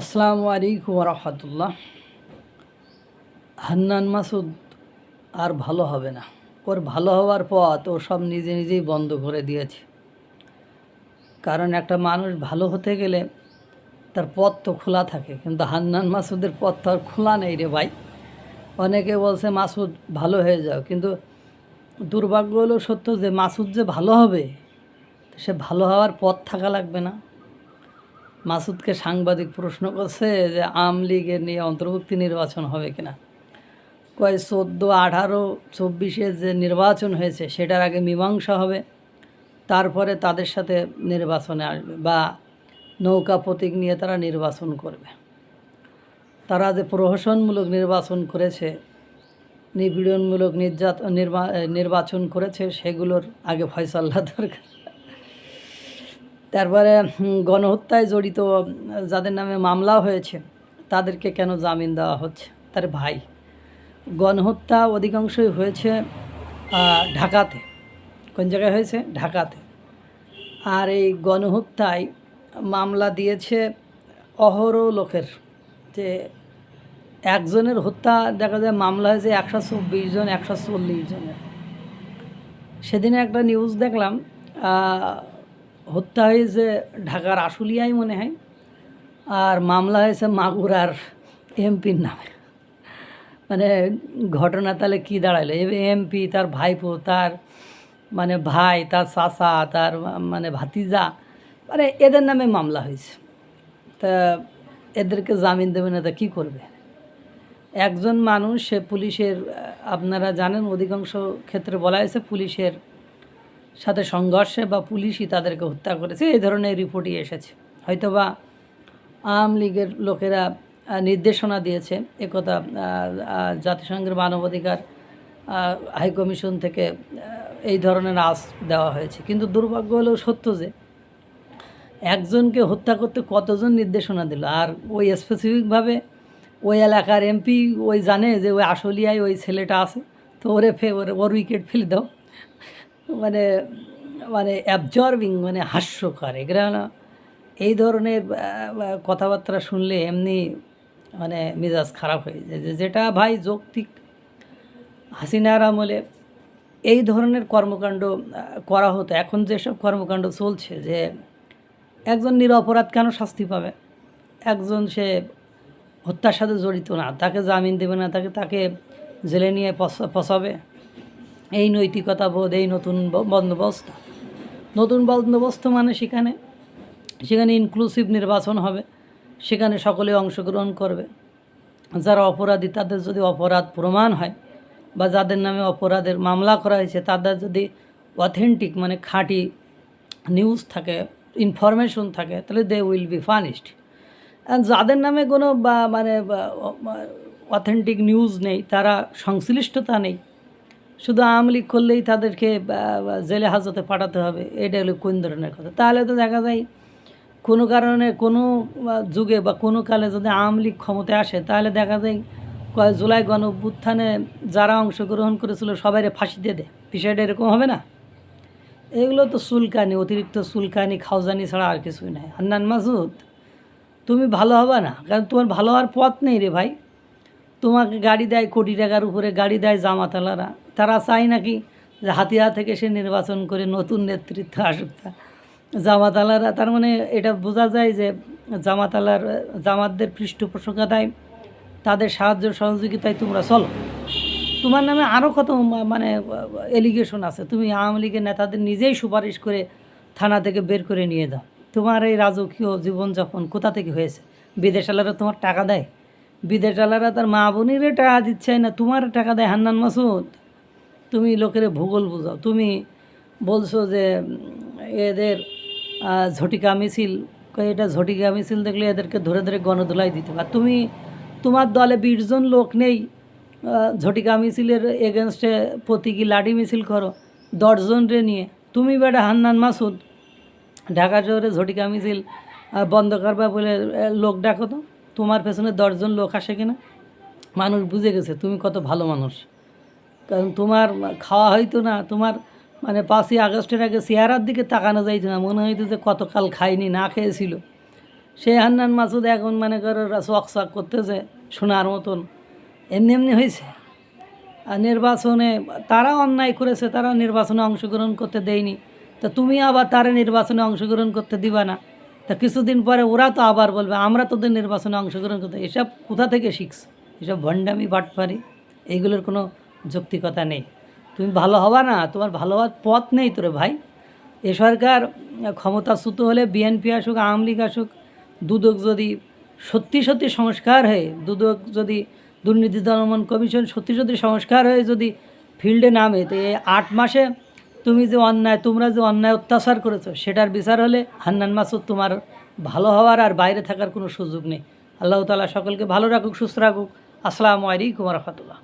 আসসালামু আলাইকুম রহমতুল্লাহ হান্নান মাসুদ আর ভালো হবে না। ওর ভালো হওয়ার পথ ও সব নিজে নিজেই বন্ধ করে দিয়েছে। কারণ একটা মানুষ ভালো হতে গেলে তার পথ তো খোলা থাকে, কিন্তু হান্নান মাসুদের পথ তো আর খোলা নেই রে ভাই। অনেকে বলছে, মাসুদ, ভালো হয়ে যাও। কিন্তু দুর্ভাগ্য হলো সত্য যে, মাসুদ যে ভালো হবে, সে ভালো হওয়ার পথ থাকা লাগবে না। মাসুদকে সাংবাদিক প্রশ্ন করছে যে আওয়ামী লীগের নিয়ে অন্তর্ভুক্তি নির্বাচন হবে কিনা। কয়, চোদ্দ, আঠারো, চব্বিশে যে নির্বাচন হয়েছে, সেটার আগে মীমাংসা হবে। তারপরে তাদের সাথে নির্বাচনে আসবে বা নৌকা প্রতীক নিয়ে তারা নির্বাচন করবে। তারা যে প্রহসনমূলক নির্বাচন করেছে, নিপীড়নমূলক নির্যাত, নির্বা- নির্বাচন করেছে, সেগুলোর আগে ফয়সাল্লা দরকার। তারপরে গণহত্যায় জড়িত যাদের নামে মামলা হয়েছে, তাদেরকে কেন জামিন দেওয়া হচ্ছে? তার ভাই। গণহত্যা অধিকাংশই হয়েছে ঢাকাতে। কোন জায়গায় হয়েছে? ঢাকাতে। আর এই গণহত্যায় মামলা দিয়েছে অহরহ লোকের। যে একজনের হত্যা, দেখা যায় মামলা হয়েছে একশো চব্বিশ জন, একশো চল্লিশ জনের। সেদিনে একটা নিউজ দেখলাম হত্যা হয়েছে ঢাকার আশুলিয়ায় মনে হয়, আর মামলা হয়েছে মাগুরার এমপির নামে। মানে ঘটনা তাহলে কী দাঁড়াল এমপি, তার ভাইপো, তার মানে ভাই, তার চাচা, তার মানে ভাতিজা মানে এদের নামে মামলা হয়েছে। তা এদেরকে জামিন দেবে না, তা কী করবে? একজন মানুষ, সে পুলিশের, আপনারা জানেন, অধিকাংশ ক্ষেত্রে বলা হয়েছে পুলিশের সাথে সংঘর্ষে বা পুলিশই তাদেরকে হত্যা করেছে, এই ধরনের রিপোর্টই এসেছে। হয়তোবা আওয়ামী লীগের লোকেরা নির্দেশনা দিয়েছে একথা জাতিসংঘের মানবাধিকার হাইকমিশন থেকে এই ধরনের আস দেওয়া হয়েছে। কিন্তু দুর্ভাগ্য হলেও সত্য যে, একজনকে হত্যা করতে কতজন নির্দেশনা দিল? আর ওই স্পেসিফিকভাবে ওই এলাকার এমপি ওই জানে যে ওই আশুলিয়ায় ওই ছেলেটা আছে, তো ওরে ফে, ওর উইকেট ফেলে দাও। মানে মানে অ্যাবজর্বিং মানে হাস্যকর। এগুলো হলো এই ধরনের কথাবার্তা শুনলে এমনি মানে মেজাজ খারাপ হয়ে যায়। যে, যেটা ভাই যৌক্তিক, হাসিনার আমলে এই ধরনের কর্মকাণ্ড করা হতো। এখন যেসব কর্মকাণ্ড চলছে যে, একজন নিরপরাধ কেন শাস্তি পাবে? একজন সে হত্যার সাথে জড়িত না, তাকে জামিন দেবে না, তাকে তাকে জেলে নিয়ে পচা- পচাবে এই নৈতিকতা বোধ, এই নতুন বন্দোবস্ত। নতুন বন্দোবস্ত মানে সেখানে সেখানে ইনক্লুসিভ নির্বাচন হবে, সেখানে সকলে অংশগ্রহণ করবে। যারা অপরাধী, তাদের যদি অপরাধ প্রমাণ হয় বা যাদের নামে অপরাধের মামলা করা হয়েছে, তাদের যদি অথেন্টিক মানে খাঁটি নিউজ থাকে ইনফরমেশন থাকে, তাহলে দে উইল বি ফানিশড যাদের নামে কোনো বা মানে অথেন্টিক নিউজ নেই, তারা সংশ্লিষ্টতা নেই শুধু আওয়ামী লীগ করলেই তাদেরকে জেলে হাজতে পাঠাতে হবে, এটা হলো কোন ধরনের কথা? তাহলে তো দেখা যায়, কোনো কারণে, কোনো যুগে বা কোনো কালে যদি আওয়ামী লীগ ক্ষমতায় আসে, তাহলে দেখা যায়, কয় জুলাই গণ অভ্যুত্থানে যারা অংশগ্রহণ করেছিল, সবাইরে ফাঁসি দিয়ে দেয়। বিষয়টা এরকম হবে না? এগুলো তো সুলকানি অতিরিক্ত সুলকানি খাওজানি ছাড়া আর কিছুই নাই। হান্নান মাসুদ, তুমি ভালো হবে না? কারণ তোমার ভালো হওয়ার পথ নেই রে ভাই। তোমাকে গাড়ি দেয় কোটি টাকার উপরে, গাড়ি দেয় জামাতালারা। তারা চায় নাকি যে হাতিয়া থেকে সে নির্বাচন করে নতুন নেতৃত্ব আসুক জামাতালারা, তার মানে এটা বোঝা যায় যে জামাতালার, জামাতদের পৃষ্ঠপোষকতায়, তাদের সাহায্য সহযোগিতায় তোমরা চলো। তোমার নামে আরও কত মানে এলিগেশন আছে। তুমি আওয়ামী লীগের নেতাদের নিজেই সুপারিশ করে থানা থেকে বের করে নিয়ে দাও তোমার এই রাজকীয় জীবনযাপন কোথা থেকে হয়েছে? বিদেশালারা তোমার টাকা দেয়? বিদেশালারা তার মা বোনেরও টাকা দিচ্ছে না তোমার টাকা দেয় হান্নান মাসুদ। তুমি লোকের ভূগোল বুঝাও। তুমি বলছো যে এদের ঝটিকা মিছিল এটা ঝটিকা মিছিল দেখলে এদেরকে ধরে ধরে গণদোলাই দিতে আর তুমি, তোমার দলে বিশজন লোক নেই ঝটিকা মিছিলের এগেনস্টে প্রতীকী লাঠি মিছিল করো দশজন রে নিয়ে। তুমি বেটা হান্নান মাসুদ, ঢাকা শহরে ঝটিকা মিছিল বন্ধ করবা বলে লোক ডাকো তো। তোমার পেছনে দশজন লোক আসে কিনা? মানুষ বুঝে গেছে, তুমি কত ভালো মানুষ। কারণ তোমার খাওয়া হইতো না, তোমার মানে পাঁচই আগস্টের আগে চেহারার দিকে তাকানো যাইতো না, মনে হইতো যে কতকাল খাইনি, না খেয়েছিল। সেই হান্নান মাসুদ এখন মানে করে শখ করতেছে শোনার মতন। এমনি এমনি হয়েছে আর নির্বাচনে তারা অন্যায় করেছে তারা নির্বাচনে অংশগ্রহণ করতে দেয়নি। তা তুমি আবার তারা নির্বাচনে অংশগ্রহণ করতে দিবা না। তা কিছুদিন পরে ওরা তো আবার বলবে, আমরা তোদের নির্বাচনে অংশগ্রহণ করতে এসব কোথা থেকে শিখছ? এসব ভণ্ডামি, বাটপারি, এইগুলোর কোনো যৌক্তিকতা নেই। তুমি ভালো হবা না, তোমার ভালো হওয়ার পথ নেই তোরে ভাই। এ সরকার ক্ষমতাচ্যুত হলে বিএনপি আসুক, আওয়ামী লীগ আসুক, দুদক যদি সত্যি সত্যি সংস্কার হয়ে, দুদক যদি দুর্নীতি দমন কমিশন সত্যি সত্যি সংস্কার হয়ে যদি ফিল্ডে নামে, তো এই আট মাসে তুমি যে অন্যায়, তোমরা যে অন্যায় অত্যাচার করেছ, সেটার বিচার হলে হান্নান মাসুদ তোমার ভালো হওয়ার আর বাইরে থাকার কোনো সুযোগ নেই। আল্লাহ তালা সকলকে ভালো রাখুক, সুস্থ রাখুক। আসসালামু আলাইকুম রহমতুল্লাহ।